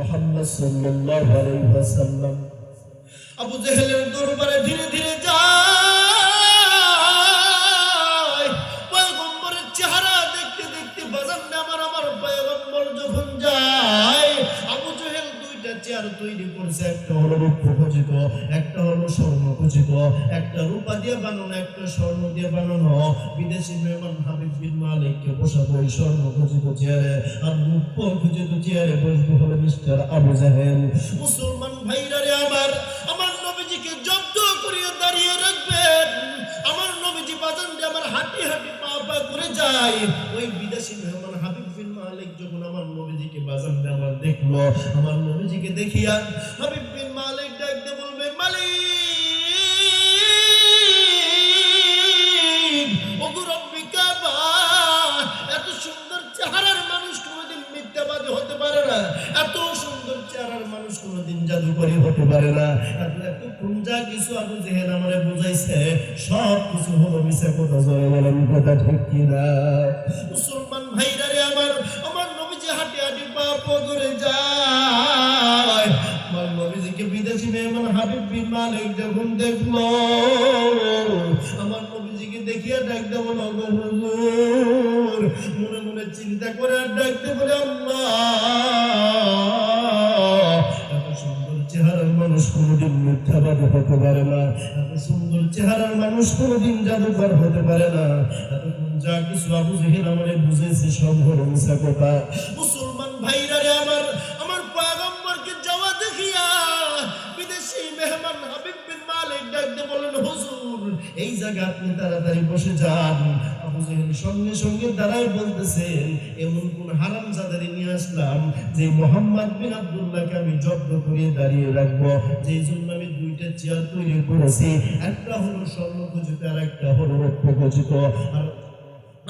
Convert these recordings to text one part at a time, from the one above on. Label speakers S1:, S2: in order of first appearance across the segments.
S1: মোহাম্মদ সাল্লাল্লাহু আলাইহি ওয়াসাল্লাম। আবু জেহেলের দরবারে ধীরে ধীরে যায়। চেয়ার তৈরি করছে। একটা হলো রূপ খচিত একটা হলো স্বর্ণ খচিত একটা রূপা দিয়ে বানানো, একটা স্বর্ণ দিয়ে বানানো। বিদেশি মেহমান হাবিব বিন মালিককে বসাবো ওই স্বর্ণ খচিত চেয়ারে, আর রূপ খচিত চেয়ারে বসবো হলো মিস্টার আবু জাহেল। মুসলমান ভাইরা রে আমার আমার নবীজিকে জব্দ করিয়ে দাঁড়িয়ে রাখবেন। আমার নবীজি বাজান আমার হাঁটি হাঁটি পা পা করে যায়। আমার নবীজিকে দেখিয়া হাবিব বিন মালিক ডাক দিয়ে বলবে, মালিক, ওগো রব্বি এত সুন্দর চেহারার মানুষ কোনোদিন মিথ্যাবাদী হতে পারে না। এত সুন্দর চেহারার মানুষ কোনোদিন জাদুকরি হতে পারে না। যা কিছু আবু জেহেল আমারে বুঝাইছে, সব কিছু হলো কথা বলেন, কথা ঠিক কিনা? মুসলমান ভাইরা আমার আমার নবীজি হাঁটি হাঁটি পা পা যখন দেখল, আমার নবীজিকে দেখিয়া ডাক দেব মনে মনে চিন্তা করে আর ডাকতে বলে সুন্দর চেহারার মানুষ কোনোদিন মিথ্যাবাদী হতে পারে হতে পারে না। যা কিছু আবু জেহেল আমারে বুঝেছে সব হলো মিশা কথা। মুসলমান ভাইরা ডাকতে বলেন হুজুর, এই জায়গা আপনি তাড়াতাড়ি বসে যান। সঙ্গে সঙ্গে দাঁড়ায় বলতেছেন, এমন কোন হারাম জাদারি নিয়ে আসলাম যে মোহাম্মদ বিন আব্দুল্লাহকে আমি জব্দ করে দাঁড়িয়ে রাখব। যে জন্য আমি দুইটা চেয়ার তৈরি করেছি। একটা হলো স্বর্ণ খচিত আর একটা হলো রৌপ্য খচিত আর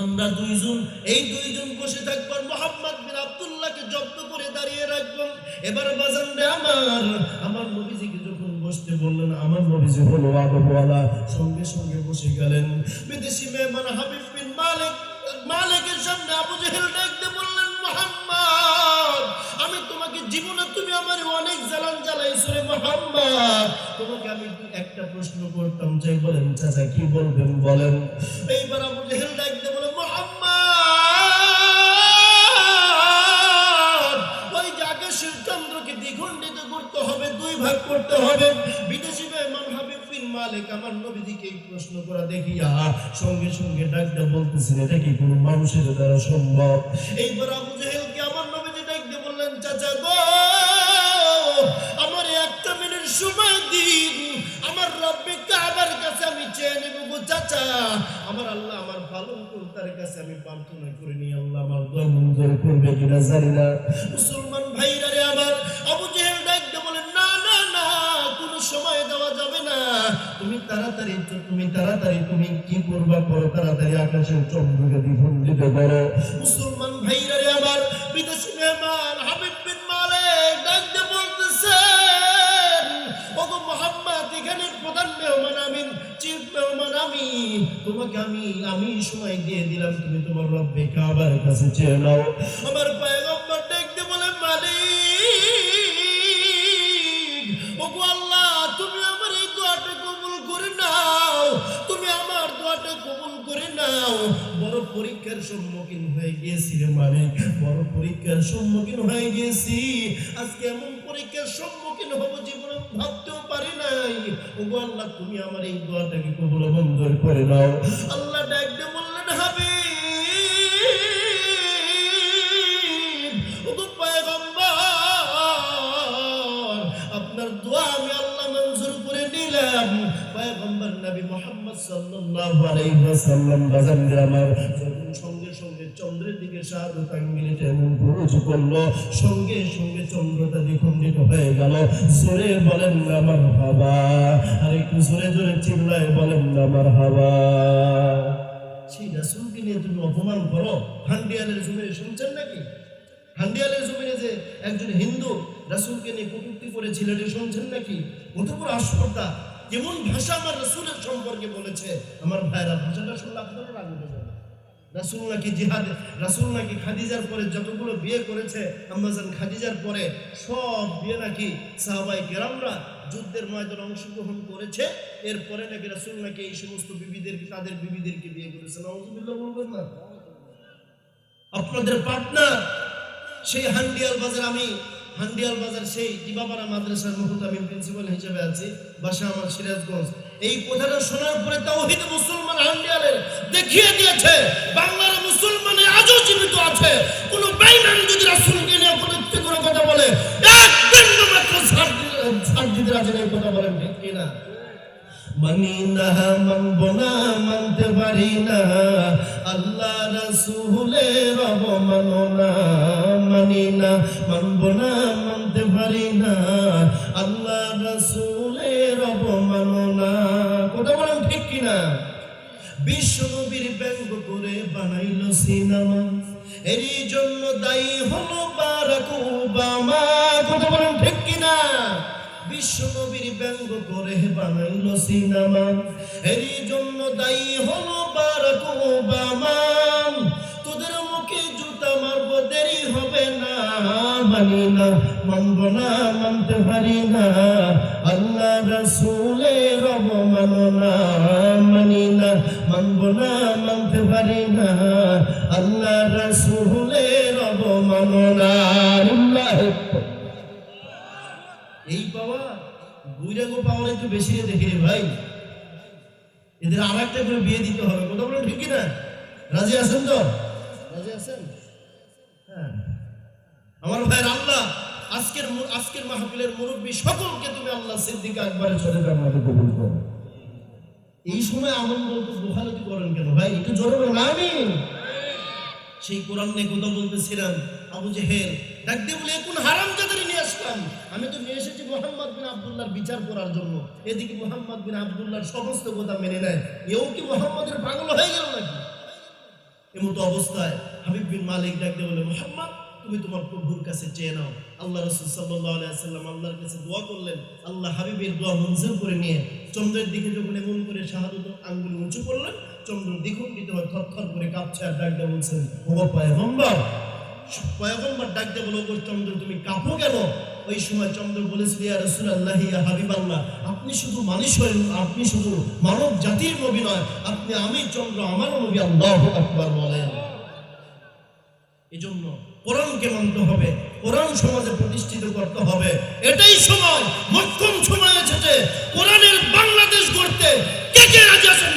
S1: আমরা দুইজন, এই দুইজন বসে থাকব মোহাম্মদ বিন আব্দুল্লাহকে জব্দ করে দাঁড়িয়ে রাখব। এবার বাজান আমার। আমার নবীজিকে যখন বসতে বললেন, আমার হলো আদবওয়ালা সঙ্গে সঙ্গে বসে গেলেন। বিদেশি মেহমান হাবিব বিন মালিক, মালিকের সামনে আবু জেহেল ডাকতে বললেন, মোহাম্মদ, আমি তোমাকে জীবনে তুমি আমার অনেক জ্বালান জ্বালাইছো রে মোহাম্মদ। তোমাকে আমি একটা প্রশ্ন করতাম চাই বলেন, চাচা, কি বলবেন, বলেন? এইবার আবু জেহেল ডাকতে বলে, মোহাম্মদ, ওই যে আকাশের চন্দ্রকে দ্বিখণ্ডিত করতে হবে, দুই ভাগ করতে হবে। বিদেশি মেহমান মালিক আমার নবীজিকে প্রশ্ন করা দেখিয়া সঙ্গে সঙ্গে ডাকতে বলতেছেন এটা কি কোনো মানুষের দ্বারা সম্ভব? এইবার আবু জেহেলকে আমার নবীজি ডাকতে বললেন, চাচা গো, আমার একটা মিনিট সময় দিন। আমার রব্বি কাবার কাছে আমি চেয়ে নেব গো চাচা। আমার আল্লাহ আমার পালন তার কাছে আমি প্রার্থনা করে নি আল্লাহ আমার দোয়া মঞ্জুর করবে কিনা জানি না। মুসলমান ভাইরা রে আমার, আবু তুমি তাড়াতাড়ি তুমি তাড়াতাড়ি, তুমি কি করবা? করো তাড়াতাড়ি আকাশের চন্দ্রকে দ্বিখণ্ডিত করো মুসলমান ভাইরা আমার, বিদেশি মেহমান হাবিব বিন মালিক ডাকতে বলতেছেন ওগো মোহাম্মদ, এখানে প্রধান মেহমান আমি চিফ মেহমান আমি তোমাকে আমি আমি সময় দিয়ে দিলাম, তুমি তোমার রব্বে কাবার কাছে চেয়ে নাও। আমার পয়গম্বর সম্মুখীন হয়ে গিয়েছি মালিক বড় পরীক্ষার সম্মুখীন হয়ে গিয়েছি। আজকে এমন পরীক্ষার সম্মুখীন হব জীবনে ভাবতেও পারি নাই। ওগো আল্লাহ, তুমি আমার এই দোয়াটাকে কবুল ও মঞ্জুর করে নাও। আল্লাহ ডাকতে বললেন পয়গম্বর, আপনার দোয়া আমি আল্লাহ মঞ্জুর করে নিলাম। পয়গম্বর নবী মুহাম্মদ সাল্লাল্লাহু আলাইহি ওয়াসাল্লাম বাজান রে আমার যখন সঙ্গে সঙ্গে চন্দ্রের দিকে শাহাদত আঙ্গিলিটা এমন বুঝ করল, সঙ্গে সঙ্গে চন্দ্রটা দ্বিখণ্ডিত হয়ে গেল। জোরে বলেন আমার হাওয়া আর একটু জোরে জোরে চিল্লায় বলেন আমার হাওয়া সেই রাসূলকে নিয়ে তুমি অপমান করো? হান্ডিয়ালের জমিনে শুনছেন নাকি? হান্ডিয়ালের জমিনে যে একজন হিন্দু রাসূলকে নিয়ে কটূক্তি করেছিল, এটা শুনছেন নাকি? বড় আস্পর্ধা কেমন ভাষা আমার রাসূলের সম্পর্কে বলেছে। আমার ভাইরা ভাষাটা শুনলে আপনারা রাগ উঠে যাবে রাসূল নাকি জিহাদ, রাসূল নাকি খাদিজার পরে যতগুলো বিয়ে করেছে, আম্মাজান খাদিজার পরে সব বিয়ে নাকি সাহাবাই কেরামরা যুদ্ধের ময়দানে অংশগ্রহণ করেছে। এরপরে নাকি রাসূল নাকি এই সমস্ত বিবিদেরকে তাদের বিবিদেরকে বিয়ে করেছে। নাউজুবিল্লাহ বলবেন না। আপনাদের পার্টনার সেই হান্ডিয়াল বাজার আমি হান্ডিয়াল বাজার, সেই দিবাপাড়া মাদ্রাসার মুহূর্তে আমি প্রিন্সিপাল হিসেবে আছি, বাসা আমার সিরাজগঞ্জ। এই কথাটা শোনার পরে তাওহিদ মুসলমান হান্ডিয়ালের দেখিয়ে দিয়েছে, বাংলার মুসলমানে আজও জীবিত আছে। কোন বেঈমান যদি রাসূলকে নিয়ে কোনো একটি কোনো কথা বলে একদম মাত্র ছাড় দিতে কথা বলেন ঠিক কিনা? মানি না মানব না, মানতে পারি না। আল্লাহ রসুলের অবমানো না মানি না মানব না, মানতে পারি না। আল্লাহ রসুলের অবমানো না কথা বলেন ঠিক কিনা? বিশ্ব নবীর ব্যঙ্গ করে বানাইল সিনেমা। এরই জন্য দায়ী হলো বারাক ওবামা। বিশ্ব নবীর ব্যঙ্গ করে বানাইল সিনেমা। এরই জন্য দায়ী হলো বারাক ওবামা। তোদের মুখে জুতা মারবো, দেরি হবে না। মানি না, মানব না, মানতে পারি না। আল্লাহ রসুলের অবমাননা। মানি না, মানব না, মানতে পারি না। আল্লাহ বেশি দেখে রে ভাই। এদের আর একটা করে বিয়ে দিতে হবে। কথা বলেন ঠিক না রাজি আছেন তো? রাজি আছেন? হ্যাঁ। আমার ভাইয়ের আল্লাহ আজকের আজকের মাহফিলের মুরব্বী সকলকে তুমি আল্লাহ সিদ্দিক আকবরের সাথে জান্নাতে কবুল করো। এই সময় আমন বলতে দোহালতি করেন কেন ভাই? একটু জোরে বলেন আমিন। সেই কোরআন নিয়ে কথা বলতেছিলাম। আবু জেহেল ডাক দিয়ে বলে কোন হারাম নিয়ে আসলাম আমি তো নিয়ে এসেছি মোহাম্মদ বিন আব্দুল্লাহর বিচার করার জন্য। এদিকে মোহাম্মদ বিন আব্দুল্লাহর সমস্ত কথা মেনে নেয়। এও কি মোহাম্মদের পাগল হয়ে গেল নাকি? এমতো অবস্থায় হাবিব বিন মালিক ডাকতে বলে, মোহাম্মদ, তুমি তোমার প্রভুর কাছে চেয়ে নাও। আল্লাহ রসুল আলাইসাল্লাম আল্লাহর কাছে দোয়া করলেন। আল্লাহ হাবিবের দোয়া মঞ্জুর করে নিয়ে চন্দ্রের দিকে যখন এমন করে শাহাদত আঙ্গুল উঁচু করলেন, চন্দ্র দ্বিখণ্ডিত হয়ে থরথর করে কাঁপছে আর ডাকতে বলছেন ও পয়গম্বর! পয়গম্বর ডাকতে বলো চন্দ্র, তুমি কাঁপো কেন? ওই সময় চন্দ্র বলেছিল, ইয়া রাসূলুল্লাহ, ইয়া হাবিবাল্লাহ, আপনি শুধু মানুষ হলেন আপনি শুধু মানব জাতির নবী নয়, আপনি আমি চন্দ্র, আমারও নবী আল্লাহু আকবার বলেন। এজন্য কোরআনকে মানতে হবে, কোরআন সমাজে প্রতিষ্ঠিত করতে হবে। এটাই সময় মক্ষম সময় এসেছে। কোরআনের বাংলাদেশ গড়তে কে কে রাজি আছেন?